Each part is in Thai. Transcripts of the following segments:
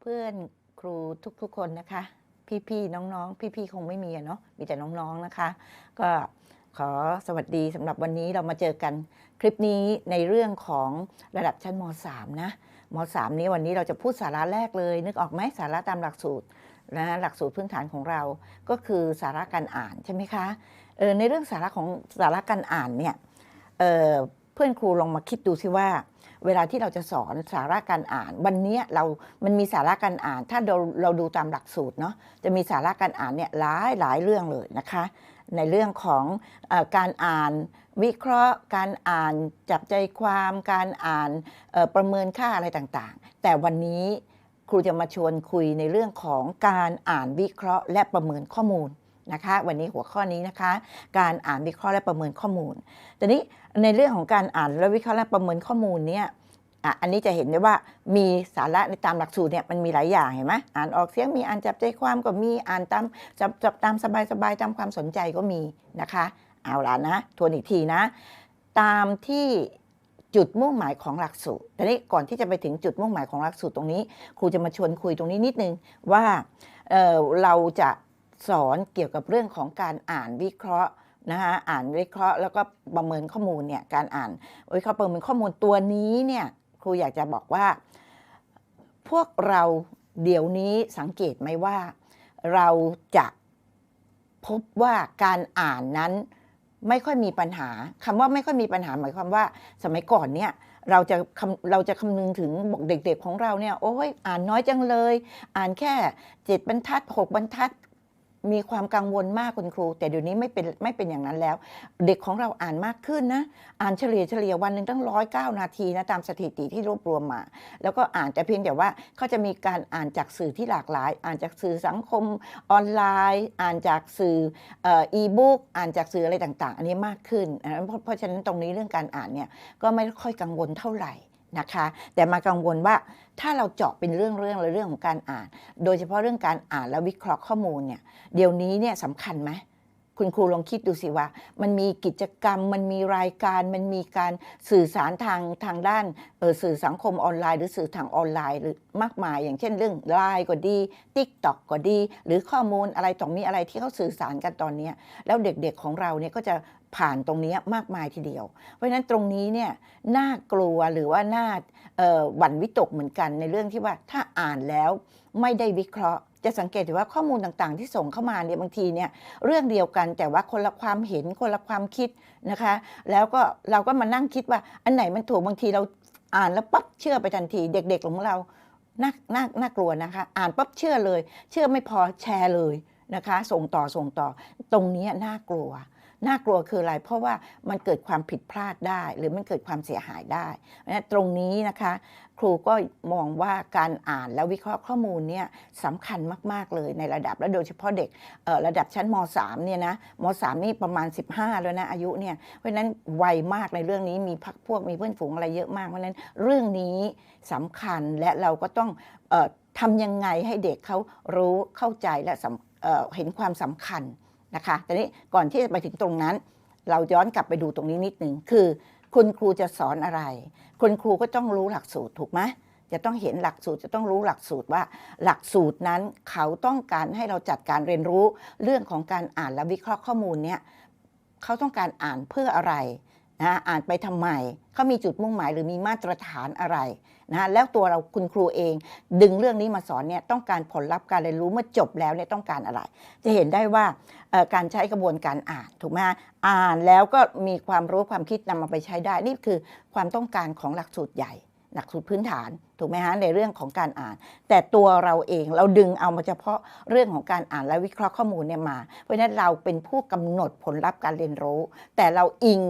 เพื่อนครูทุกๆคนนะคะ พี่ๆน้องๆ พี่ๆคงไม่มีอะเนาะมีแต่น้องๆนะคะ ก็ขอสวัสดีสำหรับวันนี้เรามาเจอกันคลิปนี้ในเรื่องของระดับชั้นม .3 นะม .3 นี้วันนี้เราจะพูดสาระแรกเลย นึกออกไหมสาระตามหลักสูตรนะหลักสูตรพื้นฐานของเราก็คือสาระการอ่านใช่ไหมคะเออในเรื่องสาระของสาระการอ่านเนี่ยเออเพื่อนครูลองมาคิดดูสิว่า เวลาที่เราจะสอนสาระการอ่าน วันนี้เรา มันมีสาระการอ่าน ถ้าเราเราดูตามหลักสูตรเนาะจะมีสาระการอ่านเนี่ยหลายหลายเรื่องเลยนะคะ ในเรื่องของอการอ่านวิเคราะห์ การอ่านจับใจความการอ่านประเมินค่าอะไรต่างๆ แต่วันนี้ครูจะมาชวนคุยในเรื่องของการอ่านวิเคราะห์ และประเมินข้อมูล นะคะ วันนี้หัวข้อนี้นะคะ การอ่านวิเคราะห์และประเมินข้อมูลแต่นี้ในเรื่องของการอ่านและวิเคราะห์และประเมินข้อมูลเนี่ยอันนี้จะเห็นได้ว่ามีสาระในตามหลักสูตรเนี่ยมันมีหลายอย่างเห็นไหมอ่านออกเสียงมีอ่านจับใจความก็มีอ่านตามจับจับตามสบายสบายๆตามความสนใจก็มีนะคะ เอาละนะทวนอีกทีนะ ตามที่จุดมุ่งหมายของหลักสูตรแต่นี้ก่อนที่จะไปถึงจุดมุ่งหมายของหลักสูตรตรงนี้ ครูจะมาชวนคุยตรงนี้นิดนึงว่าเเราจะ สอนเกี่ยวกับเรื่องของการอ่านวิเคราะห์นะคะอ่านวิเคราะห์แล้วก็ประเมินข้อมูลเนี่ยการอ่านวิเคราะห์ประเมินข้อมูลตัวนี้เนี่ยครูอยากจะบอกว่า พวกเราเดี๋ยวนี้สังเกตไหมว่า เราจะพบว่าการอ่านนั้นไม่ค่อยมีปัญหาคำว่าไม่ค่อยมีปัญหาหมายความว่า สมัยก่อนเนี่ยเราจะเราจะคำนึงถึงเด็กๆของเราเนี่ยโอ้ยอ่านน้อยจังเลย อ่านแค่เจ็ดบรรทัดหกบรรทัด มีความกังวลมากคุณครู แต่เดี๋ยวนี้ไม่เป็นไม่เป็นอย่างนั้นแล้ว เด็กของเราอ่านมากขึ้นนะ อ่านเฉลี่ยเฉลี่ยวันหนึ่งตั้งร้อยเก้านาทีนะตามสถิติที่รวบรวมมา แล้วก็อ่านแต่เพียงแต่ว่าเขาจะมีการอ่านจากสื่อที่หลากหลาย อ่านจากสื่อสังคมออนไลน์ อ่านจากสื่ออีบุ๊กอ่านจากสื่ออะไรต่าง ๆ อันนี้มากขึ้น เพราะฉะนั้นตรงนี้เรื่องการอ่านเนี่ยก็ไม่ค่อยกังวลเท่าไหร่ นะคะ แต่มากังวลว่าถ้าเราเจาะเป็นเรื่องเรื่องและเรื่องของการอ่าน โดยเฉพาะเรื่องการอ่านและวิเคราะห์ข้อมูลเนี่ยเดี๋ยวนี้เนี่ยสำคัญไหม คุณครูลองคิดดูสิว่า มันมีกิจกรรม มันมีรายการ มันมีการสื่อสารทางทางด้านออสื่อสังคมออนไลน์ หรือสื่อทางออนไลน์หรือมากมาย อย่างเช่นเรื่องไลน์ก็ดี t ิ k t o k ก็ดี หรือข้อมูลอะไรต่อมีอะไรที่เขาสื่อสารกันตอนนี้ แล้วเด็กๆของเราเนี่ยก็จะผ่านตรงนี้มากมายทีเดียว เพราะฉะนั้นตรงนี้เนี่ยน่ากลัวหรือว่าน่าหวั่นวิตกเหมือนกันในเรื่องที่ว่าถ้าอ่านแล้วไม่ได้วิเคราะห์ จะสังเกตเห็นว่าข้อมูลต่างๆ ที่ส่งเข้ามาเนี่ยบางทีเนี่ยเรื่องเดียวกันแต่ว่าคนละความเห็นคนละความคิดนะคะ แล้วก็เราก็มานั่งคิดว่าอันไหนมันถูกบางทีเราอ่านแล้วปั๊บเชื่อไปทันที เด็กๆของเราน่าน่าน่ากลัวนะคะ อ่านปั๊บเชื่อเลย เชื่อไม่พอแชร์เลยนะคะ ส่งต่อส่งต่อ ตรงนี้น่ากลัวน่ากลัวคืออะไร เพราะว่ามันเกิดความผิดพลาดได้ หรือมันเกิดความเสียหายได้นะตรงนี้นะคะ ครูก็มองว่าการอ่านและวิเคราะห์ข้อมูลเนี่ยสำคัญมาก ๆ เลยในระดับและโดยเฉพาะเด็กระดับชั้นม .3 เนี่ยนะม .3 นี่ประมาณ 15 แล้วนะอายุเนี่ยเพราะฉะนั้นไวมากในเรื่องนี้มีพักพวกมีเพื่อนฝูงอะไรเยอะมากเพราะฉะนั้นเรื่องนี้สำคัญและเราก็ต้องออทำยังไงให้เด็กเขารู้เข้าใจและเเห็นความสำคัญนะคะแต่นี้ก่อนที่จะไปถึงตรงนั้น เราย้อนกลับไปดูตรงนี้นิดหนึ่งคือ คุณครูจะสอนอะไร คุณครูก็ต้องรู้หลักสูตรถูกไหมจะต้องเห็นหลักสูตรจะต้องรู้หลักสูตรว่า หลักสูตรนั้นเขาต้องการให้เราจัดการเรียนรู้ เรื่องของการอ่านและวิเคราะห์ข้อมูลเนี่ยเขาต้องการอ่านเพื่ออะไร นะอ่านไปทำไมเขามีจุดมุ่งหมายหรือมีมาตรฐานอะไรนะแล้วตัวเราคุณครูเอง ดึงเรื่องนี้มาสอนเนี่ยต้องการผลลัพธ์การเรียนรู้เมื่อจบแล้วเนี่ยต้องการอะไร จะเห็นได้ว่าการใช้กระบวนการอ่านถูกไหมอ่านแล้วก็มีความรู้ความคิดนำมาไปใช้ได้ นี่คือความต้องการของหลักสูตรใหญ่หลักสูตรพื้นฐานถูกไหมฮะในเรื่องของการอ่าน แต่ตัวเราเองเราดึงเอามาเฉพาะเรื่องของการอ่านและวิเคราะห์ข้อมูลเนี่ยมา เพราะฉะนั้นเราเป็นผู้กำหนดผลลัพธ์การเรียนรู้ แต่เราอิง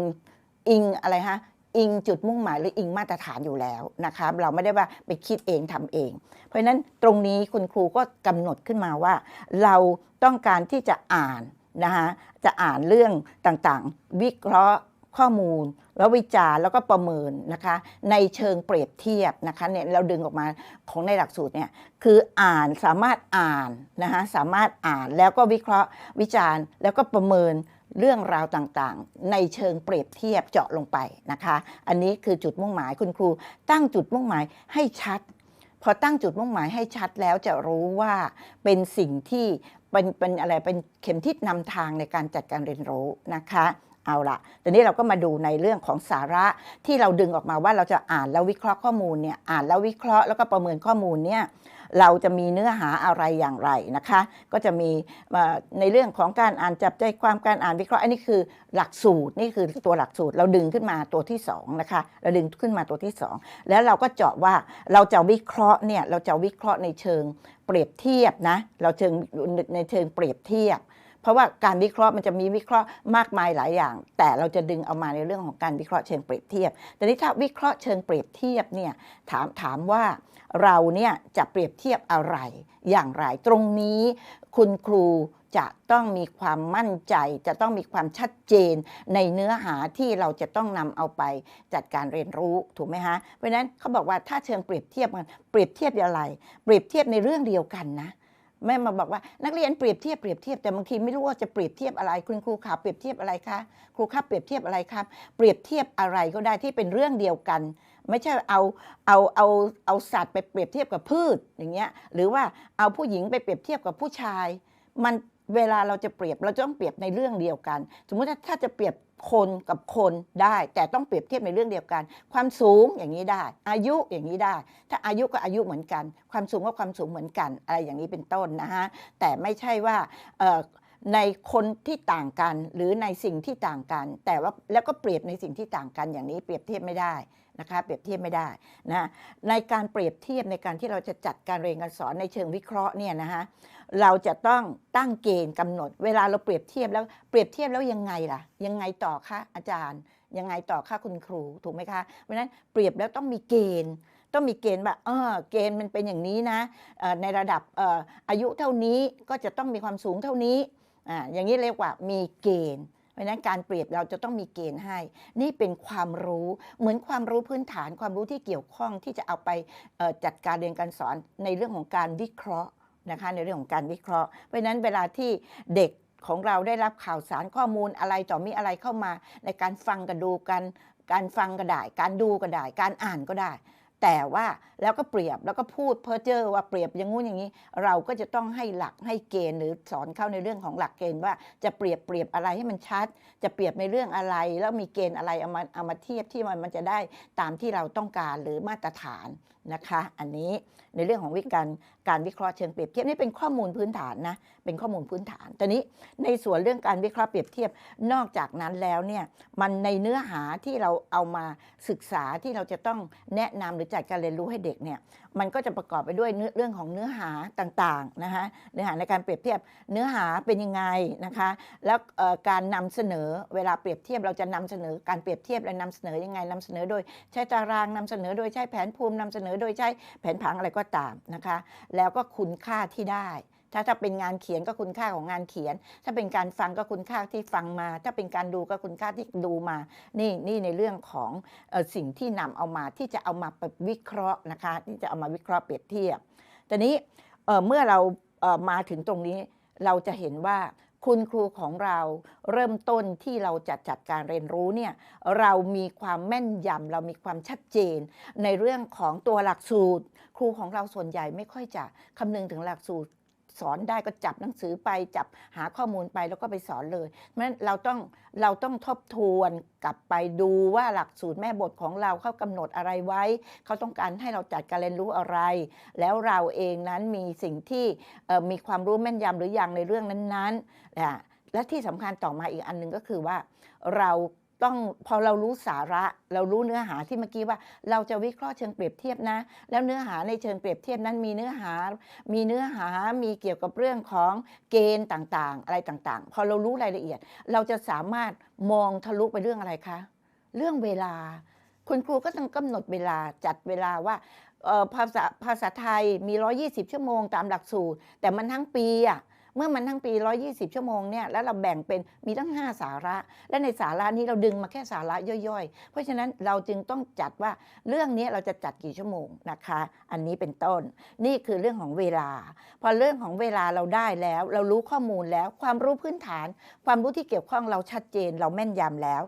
อิงอะไรฮะอิงจุดมุ่งหมายหรืออิงมาตรฐานอยู่แล้วนะคะเราไม่ได้ว่าไปคิดเองทำเอง เพราะฉะนั้นตรงนี้คุณครูก็กำหนดขึ้นมาว่า เราต้องการที่จะอ่านนะคะจะอ่านเรื่องต่างๆ วิเคราะห์ข้อมูล แล้ววิจาร์แล้วก็ประเมินนะคะในเชิงเปรียบเทียบนะคะเนี่ยเราดึงออกมาของในหลักสูตรเนี่ยคืออ่านสามารถอ่านนะคะสามารถอ่านแล้วก็วิเคราะห์วิจาร์แล้วก็ประเมิน เรื่องราวต่างๆ ในเชิงเปรียบเทียบเจาะลงไปนะคะ อันนี้คือจุดมุ่งหมายคุณครู ตั้งจุดมุ่งหมายให้ชัด พอตั้งจุดมุ่งหมายให้ชัดแล้วจะรู้ว่าเป็นสิ่งที่เป็นเป็นอะไรเป็นเข็มทิศนำทางในการจัดการเรียนรู้นะคะเอาละตอนนี้เราก็มาดูในเรื่องของสาระที่เราดึงออกมาว่าเราจะอ่านแล้ววิเคราะห์ข้อมูลเนี่ย อ่านแล้ววิเคราะห์แล้วก็ประเมินข้อมูลเนี่ย เราจะมีเนื้อหาอะไรอย่างไรนะคะ ก็จะมีในเรื่องของการอ่านจับใจความการอ่านวิเคราะห์อันนี้คือหลักสูตรนี่คือตัวหลักสูตร เราดึงขึ้นมาตัวที่สองนะคะเราดึงขึ้นมาตัวที่สองแล้วเราก็เจาะว่าเราจะวิเคราะห์เนี่ยเราจะวิเคราะห์ในเชิงเปรียบเทียบนะเราเชิงในเชิงเปรียบเทียบ เพราะว่าการวิเคราะห์มันจะมีวิเคราะห์มากมายหลายอย่าง แต่เราจะดึงเอามาในเรื่องของการวิเคราะห์เชิงเปรียบเทียบ แต่นี้ถ้าวิเคราะห์เชิงเปรียบเทียบเนี่ยถามถามว่าเราเนี่ยจะเปรียบเทียบอะไรอย่างไร ตรงนี้คุณครูจะต้องมีความมั่นใจ จะต้องมีความชัดเจนในเนื้อหาที่เราจะต้องนำเอาไปจัดการเรียนรู้ถูกไหมฮะเพราะฉะนั้นเขาบอกว่าถ้าเชิงเปรียบเทียบกันเปรียบเทียบอะไร เปรียบเทียบในเรื่องเดียวกันนะ แม่มาบอกว่านักเรียนเปรียบเทียบเปรียบเทียบแต่บางทีไม่รู้ว่าจะเปรียบเทียบอะไรคุณครูขาเปรียบเทียบอะไรคะครูครับเปรียบเทียบอะไรครับ เปรียบเทียบอะไรก็ได้ที่เป็นเรื่องเดียวกัน ไม่ใช่เอาเอาเอาเอาสัตว์ไปเปรียบเทียบกับพืชอย่างเงี้ยหรือว่าเอาผู้หญิงไปเปรียบเทียบกับผู้ชาย มันเวลาเราจะเปรียบเราจะต้องเปรียบในเรื่องเดียวกัน สมมุติถ้าจะเปรียบ คนกับคนได้ แต่ต้องเปรียบเทียบในเรื่องเดียวกัน ความสูงอย่างนี้ได้ อายุอย่างนี้ได้ ถ้าอายุก็อายุเหมือนกัน ความสูงก็ความสูงเหมือนกัน อะไรอย่างนี้เป็นต้นนะฮะแต่ไม่ใช่ว่าในคนที่ต่างกันหรือในสิ่งที่ต่างกัน แต่ว่าแล้วก็เปรียบในสิ่งที่ต่างกันอย่างนี้เปรียบเทียบไม่ได้ นะคะเปรียบเทียบไม่ได้นะในการเปรียบเทียบในการที่เราจะจัดการเรียนการสอนในเชิงวิเคราะห์เนี่ยนะฮะเราจะต้องตั้งเกณฑ์กำหนด เวลาเราเปรียบเทียบแล้วเปรียบเทียบแล้วยังไงล่ะ ยังไงต่อคะอาจารย์ ยังไงต่อคะคุณครูถูกไหมคะเพราะฉะนั้นเปรียบแล้วต้องมีเกณฑ์ต้องมีเกณฑ์ว่าเออเกณฑ์มันเป็นอย่างนี้นะในระดับอายุเท่านี้ก็จะต้องมีความสูงเท่านี้อ่าอย่างนี้เรียกว่ามีเกณฑ์ ราะฉะนั้นการเปรียบเราจะต้องมีเกณฑ์ให้ นี่เป็นความรู้เหมือนความรู้พื้นฐานความรู้ที่เกี่ยวข้องที่จะเอาไปจัดการเรียนการสอนในเรื่องของการวิเคราะห์นะคะในเรื่องของการวิเคราะห์ เพราะฉะนั้นเวลาที่เด็กของเราได้รับข่าวสารข้อมูลอะไรต่อมีอะไรเข้ามา ในการฟังกันดูกันการฟังก็ได้ การดูก็ได้ การอ่านก็ได้ แต่ว่าแล้วก็เปรียบแล้วก็พูดเพ้อเจ้อว่าเปรียบอย่างงู้นอย่างนี้ เราก็จะต้องให้หลักให้เกณฑ์หรือสอนเข้าในเรื่องของหลักเกณฑ์ว่าจะเปรียบเปรียบอะไรให้มันชัด จะเปรียบในเรื่องอะไร แล้วมีเกณฑ์อะไรเอามาเอามาเทียบที่มันมันจะได้ตามที่เราต้องการหรือมาตรฐานนะคะ อันนี้ในเรื่องของวิการการวิเคราะห์เชิงเปรียบเทียบนี่เป็นข้อมูลพื้นฐานนะ เป็นข้อมูลพื้นฐาน ตอนนี้ในส่วนเรื่องการวิเคราะห์เปรียบเทียบ นอกจากนั้นแล้วเนี่ย มันในเนื้อหาที่เราเอามาศึกษาที่เราจะต้องแนะนำหรือจัดการเรียนรู้ให้เด็กเนี่ย มันก็จะประกอบไปด้วยเรื่องของเนื้อหาต่างๆนะคะเนื้อหาในการเปรียบเทียบเนื้อหาเป็นยังไงนะคะ แล้วการนำเสนอเวลาเปรียบเทียบเราจะนำเสนอการเปรียบเทียบและนำเสนอยังไงนำเสนอโดยใช้ตารางนำเสนอโดยใช้แผนภูมินำเสนอโดยใช้แผนผังอะไรก็ตามนะคะ แล้วก็คุณค่าที่ได้ ถ้าถ้าเป็นงานเขียนก็คุณค่าของงานเขียน ถ้าเป็นการฟังก็คุณค่าที่ฟังมา ถ้าเป็นการดูก็คุณค่าที่ดูมา นี่นี่ในเรื่องของออสิ่งที่นำเอามาที่จะเอามาวิเคราะห์นะคะ ที่จะเอามาวิเคราะห์เปรียบเทียบแต่นี้เเมื่อเราเมาถึงตรงนี้เราจะเห็นว่าคุณครูของเราเริ่มต้นที่เราจะจัดการเรียนรู้เนี่ยเรามีความแม่นยำเรามีความชัดเจน ในเรื่องของตัวหลักสูตร ครูของเราส่วนใหญ่ไม่ค่อยจะคำนึงถึงหลักสูตร สอนได้ก็จับหนังสือไปจับหาข้อมูลไปแล้วก็ไปสอนเลยเพราะฉะนั้นเราต้องเราต้องทบทวนกลับไปดูว่าหลักสูตรแม่บทของเราเขากำหนดอะไรไว้ เขาต้องการให้เราจัดการเรียนรู้อะไร แล้วเราเองนั้นมีสิ่งที่มีความรู้แม่นยำหรือยังในเรื่องนั้นๆอะและที่สำคัญต่อมาอีกอันหนึ่งก็คือว่าเรา ต้องพอเรารู้สาระเรารู้เนื้อหาที่เมื่อกี้ว่า เราจะวิเคราะห์เชิงเปรียบเทียบนะ แล้วเนื้อหาในเชิงเปรียบเทียบนั้นมีเนื้อหา มีเนื้อหามีเกี่ยวกับเรื่องของเกณฑ์ต่างๆ อะไรต่างๆ พอเรารู้รายละเอียด เราจะสามารถมองทะลุไปเรื่องอะไรคะเรื่องเวลา คุณครูก็ต้องกำหนดเวลาจัดเวลาว่าภาษาภาษาไทยมี 120 ชั่วโมงตามหลักสูตร แต่มันทั้งปีอะ เมื่อมันทั้งปี 120 ชั่วโมงเนี่ยแล้วเราแบ่งเป็นมีตั้ง 5 สาระ และในสาระนี้เราดึงมาแค่สาระย่อยๆ เพราะฉะนั้นเราจึงต้องจัดว่าเรื่องนี้เราจะจัดกี่ชั่วโมงนะคะ อันนี้เป็นต้น นี่คือเรื่องของเวลา พอเรื่องของเวลาเราได้แล้ว เรารู้ข้อมูลแล้วความรู้พื้นฐาน ความรู้ที่เกี่ยวข้องเราชัดเจน เราแม่นยำแล้ว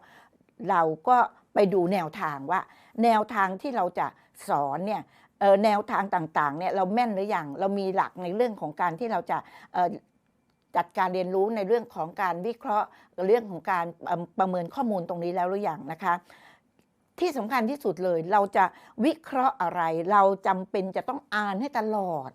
เราก็ไปดูแนวทางว่า แนวทางที่เราจะสอนเนี่ยแนวทางต่างๆเนี่ยเราแม่นหรือยังเรามีหลักในเรื่องของการที่เราจะ จัดการเรียนรู้ในเรื่องของการวิเคราะห์เรื่องของการประเมินข้อมูลตรงนี้แล้วหรือยังนะคะที่สำคัญที่สุดเลยเราจะวิเคราะห์อะไร เราจำเป็นจะต้องอ่านให้ตลอด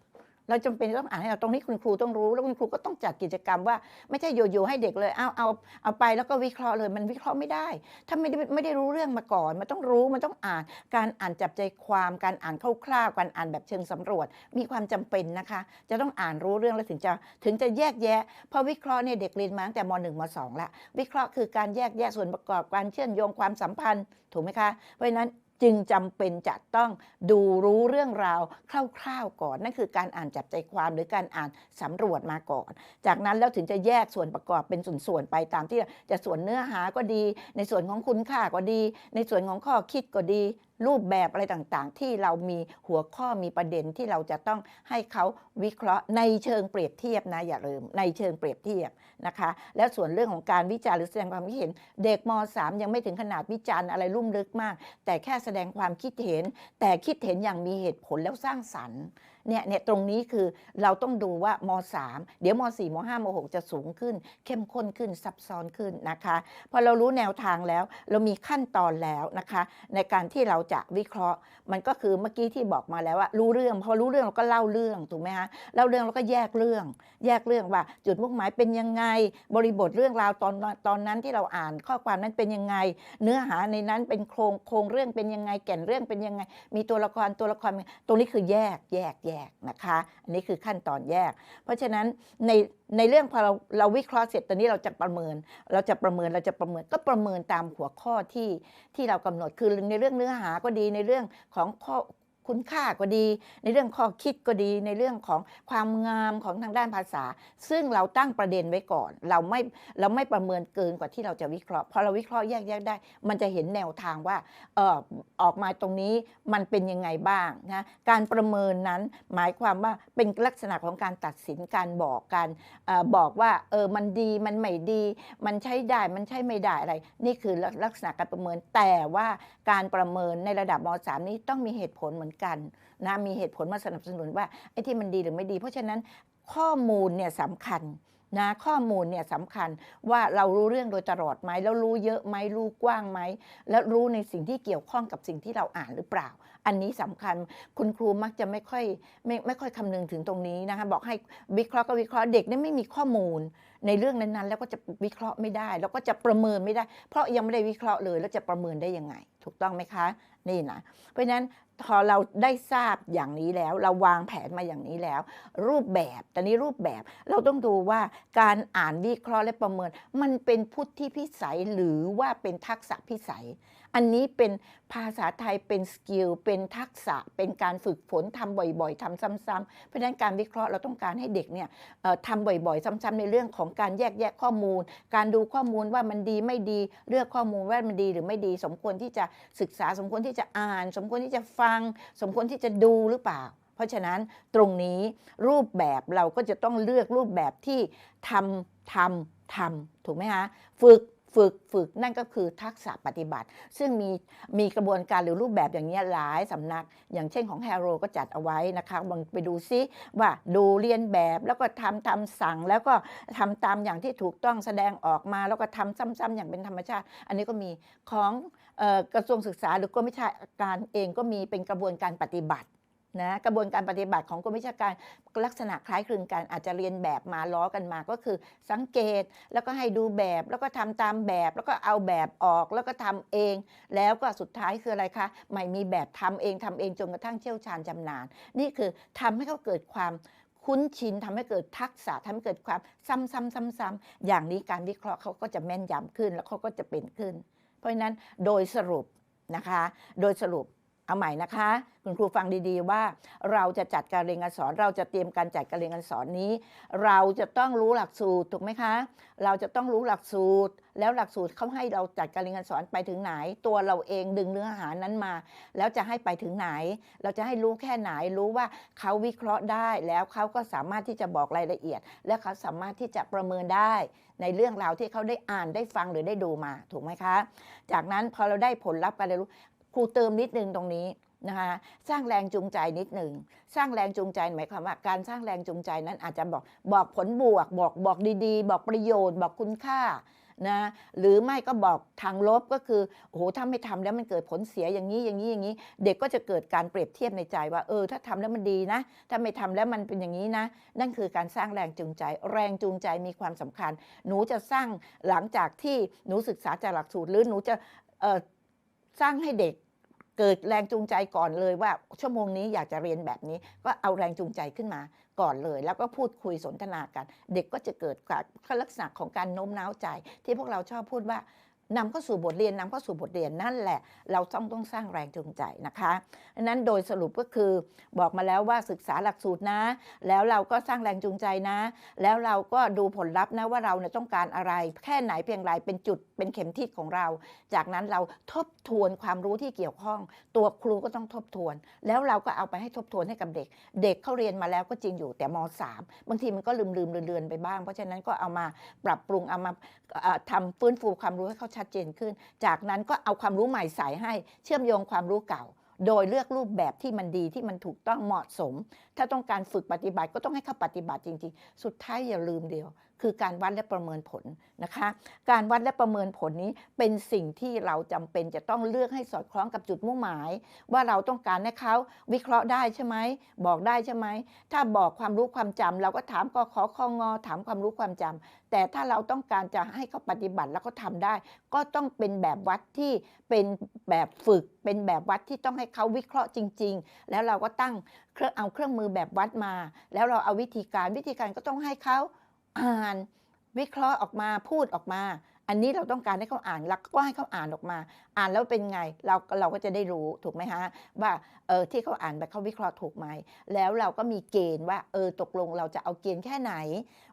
เราจำเป็นต้องอ่านให้เราตรงนี้คุณครูต้องรู้ แล้วคุณครูก็ต้องจัดกิจกรรมว่าไม่ใช่โยๆให้เด็กเลยเอาเอาเอาไปแล้วก็วิเคราะห์เลยมันวิเคราะห์ไม่ได้ ถ้าไม่ได้ไม่ได้รู้เรื่องมาก่อน มันต้องรู้มันต้องอ่าน การอ่านจับใจความการอ่านคร่าวๆการอ่านแบบเชิงสำรวจ มีความจำเป็นนะคะ จะต้องอ่านรู้เรื่องแล้วถึงจะถึงจะแยกแยะพราะวิเคราะห์เนี่ยเด็กเรียนมาตั้งแต่ม .1 ม .2 ละวิเคราะห์คือการแยกแยะส่วนประกอบการเชื่อมโยงความสัมพันธ์ถูกไหมคะเพราะฉะนั้น จึงจำเป็นจะต้องดูรู้เรื่องราวคร่าวๆก่อน นั่นคือการอ่านจับใจความหรือการอ่านสำรวจมาก่อน จากนั้นแล้วถึงจะแยกส่วนประกอบเป็นส่วนๆไปตามที่จะส่วนเนื้อหาก็ดี ในส่วนของคุณค่าก็ดี ในส่วนของข้อคิดก็ดี รูปแบบอะไรต่างๆ ที่เรามีหัวข้อมีประเด็นที่เราจะต้องให้เขาวิเคราะห์ในเชิงเปรียบเทียบนะอย่าลืมในเชิงเปรียบเทียบนะคะ แล้วส่วนเรื่องของการวิจารณ์หรือแสดงความคิดเห็น เด็กม .3 ยังไม่ถึงขนาดวิจารณ์อะไรลุ่มลึกมาก แต่แค่แสดงความคิดเห็น แต่คิดเห็นอย่างมีเหตุผลแล้วสร้างสรรค์ เนี่ยเนี่ยตรงนี้คือเราต้องดูว่าม 3 เดี๋ยวม 4 ม 5 ม 6 จะสูงขึ้น เข้มข้นขึ้นซับซ้อนขึ้นนะคะพอเรารู้แนวทางแล้ว เรามีขั้นตอนแล้วนะคะ ในการที่เราจะวิเคราะห์ มันก็คือเมื่อกี้ที่บอกมาแล้วว่ารู้เรื่องพอรู้เรื่องเราก็เล่าเรื่องถูกไหมฮะเล่าเรื่องแล้วก็แยกเรื่อง แยกเรื่องว่า จุดมุ่งหมายเป็นยังไง บริบทเรื่องราวตอนตอนนั้นที่เราอ่านข้อความนั้นเป็นยังไง เนื้อหาในนั้นเป็นโครงโครงเรื่องเป็นยังไงแก่นเรื่องเป็นยังไง มีตัวละครตัวละครตรงนี้คือแยกแยกแยกนะคะ อันนี้คือขั้นตอนแยก เพราะฉะนั้นในในเรื่องพอเราเราวิเคราะห์เสร็จตอนนี้เราจะประเมิน เราจะประเมินเราจะประเมินก็ประเมินตามหัวข้อที่ที่เรากำหนดคือในเรื่องเนื้อหาก็ดีในเรื่องของข้อ คุณค่าก็ดี ในเรื่องข้อคิดก็ดี ในเรื่องของความงามของทางด้านภาษา ซึ่งเราตั้งประเด็นไว้ก่อน เราไม่เราไม่ประเมินเกินกว่าที่เราจะวิเคราะห์พอเราวิเคราะห์แยกแยกได้ มันจะเห็นแนวทางว่าเออออกมาตรงนี้มันเป็นยังไงบ้างนะการประเมินนั้นหมายความว่าเป็นลักษณะของการตัดสินการบอกการออบอกว่าเออมันดีมันไม่ดี มันใช้ได้มันใช้ไม่ได้อะไร นี่คือลักษณะการประเมินแต่ว่าการประเมินในระดับม .3 นี้ต้องมีเหตุผลเหมือนกันนะมีเหตุผลมาสนับสนุนว่าไอ้ที่มันดีหรือไม่ดี เพราะฉะนั้นข้อมูลเนี่ยสำคัญนะข้อมูลเนี่ยสำคัญว่าเรารู้เรื่องโดยตลอดไหมแล้วรู้เยอะไหมรู้กว้างไหมแล้วรู้ในสิ่งที่เกี่ยวข้องกับสิ่งที่เราอ่านหรือเปล่า อันนี้สำคัญคุณครูมักจะไม่ค่อยไม่ไม่ค่อยคำนึงถึงตรงนี้นะคะบอกให้วิเคราะห์ก็วิเคราะห์เด็กนี่ไม่มีข้อมูล ในเรื่องนั้นๆ แล้วก็จะวิเคราะห์ไม่ได้ แล้วก็จะประเมินไม่ได้ เพราะยังไม่ได้วิเคราะห์เลยแล้วจะประเมินได้ยังไง ถูกต้องไหมคะนี่นะเพราะฉะนั้นพอเราได้ทราบอย่างนี้แล้ว เราวางแผนมาอย่างนี้แล้ว รูปแบบแต่นี้รูปแบบเราต้องดูว่าการอ่านวิเคราะห์และประเมิน มันเป็นพุทธิพิสัยหรือว่าเป็นทักษะพิสัย อันนี้เป็นภาษาไทยเป็นสกิลเป็นทักษะเป็นการฝึกฝนทำบ่อยๆทำซ้ำๆเพราะฉะนั้นการวิเคราะห์เราต้องการให้เด็กเนี่ยทำบ่อยๆ ซ้ำๆในเรื่องของการแยกแยะข้อมูล การดูข้อมูลว่ามันดีไม่ดีเลือกข้อมูลว่ามันดีหรือไม่ดี สมควรที่จะศึกษาสมควรที่จะอ่าน สมควรที่จะฟัง สมควรที่จะดูหรือเปล่าเพราะฉะนั้นตรงนี้รูปแบบเราก็จะต้องเลือกรูปแบบที่ทำทำทำถูกไหมคะฝึก ฝึกฝึกนั่นก็คือทักษะปฏิบัติ ซึ่งมีมีกระบวนการหรือรูปแบบอย่างนี้หลายสำนัก อย่างเช่นของแฮโรก็จัดเอาไว้นะคะลองไปดูซิว่าดูเรียนแบบแล้วก็ทำทำสั่งแล้วก็ทำตามอย่างที่ถูกต้องแสดงออกมา แล้วก็ทำซ้ำๆอย่างเป็นธรรมชาติ อันนี้ก็มีของออกระทรวงศึกษาหรือกรมวิชาการเองก็มีเป็นกระบวนการปฏิบัติ นะกระบวนการปฏิบัติของกรมวิชาการลักษณะคล้ายคลึงกันอาจจะเรียนแบบมาล้อกันมาก็คือสังเกตแล้วก็ให้ดูแบบแล้วก็ทำตามแบบ แล้วก็เอาแบบออกแล้วก็ทำเอง แล้วก็สุดท้ายคืออะไรคะไม่มีแบบทำเองทำเองจนกระทั่งเชี่ยวชาญจำนาญนี่คือทำให้เขาเกิดความคุ้นชินทำให้เกิดทักษะทำให้เกิดความซ้ำๆๆ ๆ อย่างนี้การวิเคราะห์เขาก็จะแม่นยำขึ้นแล้วเขาก็จะเป็นขึ้น เพราะฉะนั้นโดยสรุปนะคะ โดยสรุป เอาใหม่นะคะ คุณครูฟังดีๆว่า เราจะจัดการเรียนการสอน เราจะเตรียมการจัดการเรียนการสอนนี้ เราจะต้องรู้หลักสูตรถูกไหมคะ เราจะต้องรู้หลักสูตร แล้วหลักสูตรเขาให้เราจัดการเรียนการสอนไปถึงไหน ตัวเราเองดึงเนื้อหานั้นมา แล้วจะให้ไปถึงไหน เราจะให้รู้แค่ไหนรู้ว่าเขาวิเคราะห์ได้ แล้วเขาก็สามารถที่จะบอกรายละเอียด และเขาสามารถที่จะประเมินได้ ในเรื่องราวที่เขาได้อ่านได้ฟังหรือได้ดูมาถูกไหมคะ จากนั้นพอเราได้ผลลัพธ์การเรียนรู้ ครูเติมนิดนึงตรงนี้นะคะสร้างแรงจูงใจนิดหนึ่งสร้างแรงจูงใจหมายความว่าการสร้างแรงจูงใจนั้นอาจจะบอกบอกผลบวก บอกบอกดีๆ บอกประโยชน์ บอกคุณค่านะหรือไม่ก็บอกทางลบก็คือโอ้โหถ้าไม่ทำแล้วมันเกิดผลเสียอย่างนี้อย่างนี้อย่างนี้ เด็กก็จะเกิดการเปรียบเทียบในใจว่าเออถ้าทำแล้วมันดีนะ ถ้าไม่ทำแล้วมันเป็นอย่างนี้นะ นั่นคือการสร้างแรงจูงใจ แรงจูงใจมีความสำคัญ หนูจะสร้างหลังจากที่หนูศึกษาจากหลักสูตรหรือหนูจะสร้างให้เด็ก เกิดแรงจูงใจก่อนเลยว่าชั่วโมงนี้อยากจะเรียนแบบนี้ ก็เอาแรงจูงใจขึ้นมาก่อนเลย แล้วก็พูดคุยสนทนากัน เด็กก็จะเกิดการลักษณะของการโน้มน้าวใจ ที่พวกเราชอบพูดว่า นำเข้าสู่บทเรียนนำเข้าสู่บทเรียนนั่นแหละ เราต้องต้องสร้างแรงจูงใจนะคะนั้นโดยสรุปก็คือบอกมาแล้วว่าศึกษาหลักสูตรนะ แล้วเราก็สร้างแรงจูงใจนะ แล้วเราก็ดูผลลัพธ์นะว่าเราเนี่ยต้องการอะไร แค่ไหนเพียงไรเป็นจุดเป็นเข็มทิศของเรา จากนั้นเราทบทวนความรู้ที่เกี่ยวข้อง ตัวครูก็ต้องทบทวน แล้วเราก็เอาไปให้ทบทวนให้กับเด็ก เด็กเขาเรียนมาแล้วก็จริงอยู่แต่ม .3 บางทีมันก็ลืมลืมเลือนไปบ้าง เพราะฉะนั้นก็เอามาปรับปรุงเอามาเอ่อทำฟื้นฟูความรู้ให้เขาชัดเจนขึ้น จากนั้นก็เอาความรู้ใหม่ใส่ให้เชื่อมโยงความรู้เก่า โดยเลือกรูปแบบที่มันดีที่มันถูกต้องเหมาะสม ถ้าต้องการฝึกปฏิบัติก็ต้องให้เขาปฏิบัติจริง ๆ สุดท้ายอย่าลืมเดียว คือการวัดและประเมินผลนะคะ การวัดและประเมินผลนี้เป็นสิ่งที่เราจำเป็นจะต้องเลือกให้สอดคล้องกับจุดมุ่งหมาย ว่าเราต้องการให้เขาวิเคราะห์ได้ใช่ไหมบอกได้ใช่ไหมถ้าบอกความรู้ความจำเราก็ถามกขอคองอถามความรู้ความจำแต่ถ้าเราต้องการจะให้เขาปฏิบัติแล้วก็ทำได้ ก็ต้องเป็นแบบวัดที่เป็นแบบฝึก เป็นแบบวัดที่ต้องให้เขาวิเคราะห์จริง ๆ แล้วเราก็ตั้งเครื่องเอาเครื่องมือแบบวัดมา แล้วเราเอาวิธีการวิธีการก็ต้องให้เขา อ่าน วิเคราะห์ออกมาพูดออกมา อันนี้เราต้องการให้เขาอ่านแล้วก็ให้เขาอ่านออกมา อ่านแล้วเป็นไงเราเราก็จะได้รู้ถูกไหมฮะว่าเออที่เขาอ่านแบบเขาวิเคราะห์ถูกไหมแล้วเราก็มีเกณฑ์ว่าเออตกลงเราจะเอาเกณฑ์แค่ไหน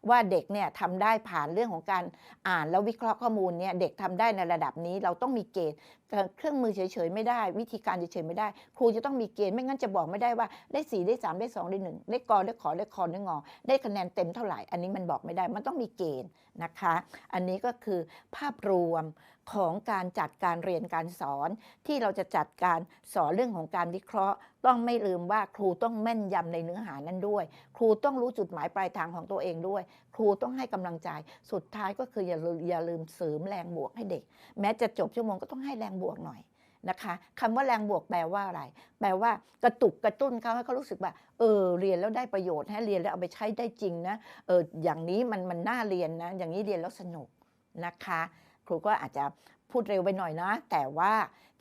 ว่าเด็กเนี่ยทำได้ผ่านเรื่องของการอ่านแล้ววิเคราะห์ข้อมูลเนี่ยเด็กทำได้ในระดับนี้เราต้องมีเกณฑ์เครื่องมือเฉยๆไม่ได้ วิธีการเฉยๆไม่ได้ ครูจะต้องมีเกณฑ์ไม่งั้นจะบอกไม่ได้ว่าได้สี่ได้สามได้สองได้หนึ่งได้กอได้ขอได้คอได้งอ ได้คะแนนเต็มเท่าไหร่อันนี้มันบอกไม่ได้มันต้องมีเกณฑ์นะคะ อันนี้ก็คือ ภาพรวมของการจัดการเรียนการสอน ที่เราจะจัดการสอนเรื่องของการวิเคราะห์ ต้องไม่ลืมว่าครูต้องแม่นยำในเนื้อหานั้นด้วย ครูต้องรู้จุดหมายปลายทางของตัวเองด้วย ครูต้องให้กำลังใจ สุดท้ายก็คืออย่าอย่าลืมเสริมแรงบวกให้เด็ก แม้จะจบชั่วโมงก็ต้องให้แรงบวกหน่อยนะคะคำว่าแรงบวกแปลว่าอะไร แปลว่ากระตุกกระตุ้นเขาให้เขารู้สึกว่าเออเรียนแล้วได้ประโยชน์ให้เรียนแล้วเอาไปใช้ได้จริงนะเอออย่างนี้มันมันน่าเรียนนะ อย่างนี้เรียนแล้วสนุก นะคะ ครูก็อาจจะพูดเร็วไปหน่อยนะ แต่ว่า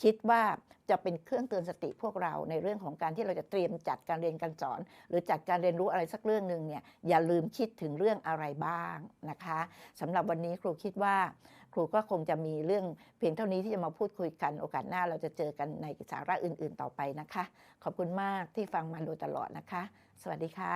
คิดว่าจะเป็นเครื่องเตือนสติพวกเราในเรื่องของการที่เราจะเตรียมจัดการเรียนการสอน หรือจัดการเรียนรู้อะไรสักเรื่องหนึ่งเนี่ยอย่าลืมคิดถึงเรื่องอะไรบ้างนะคะสำหรับวันนี้ครูคิดว่า ครูก็คงจะมีเรื่องเพียงเท่านี้ที่จะมาพูดคุยกันโอกาสหน้าเราจะเจอกันในสาระอื่น ๆ ต่อไปนะคะ ขอบคุณมากที่ฟังมาโดยตลอดนะคะ สวัสดีค่ะ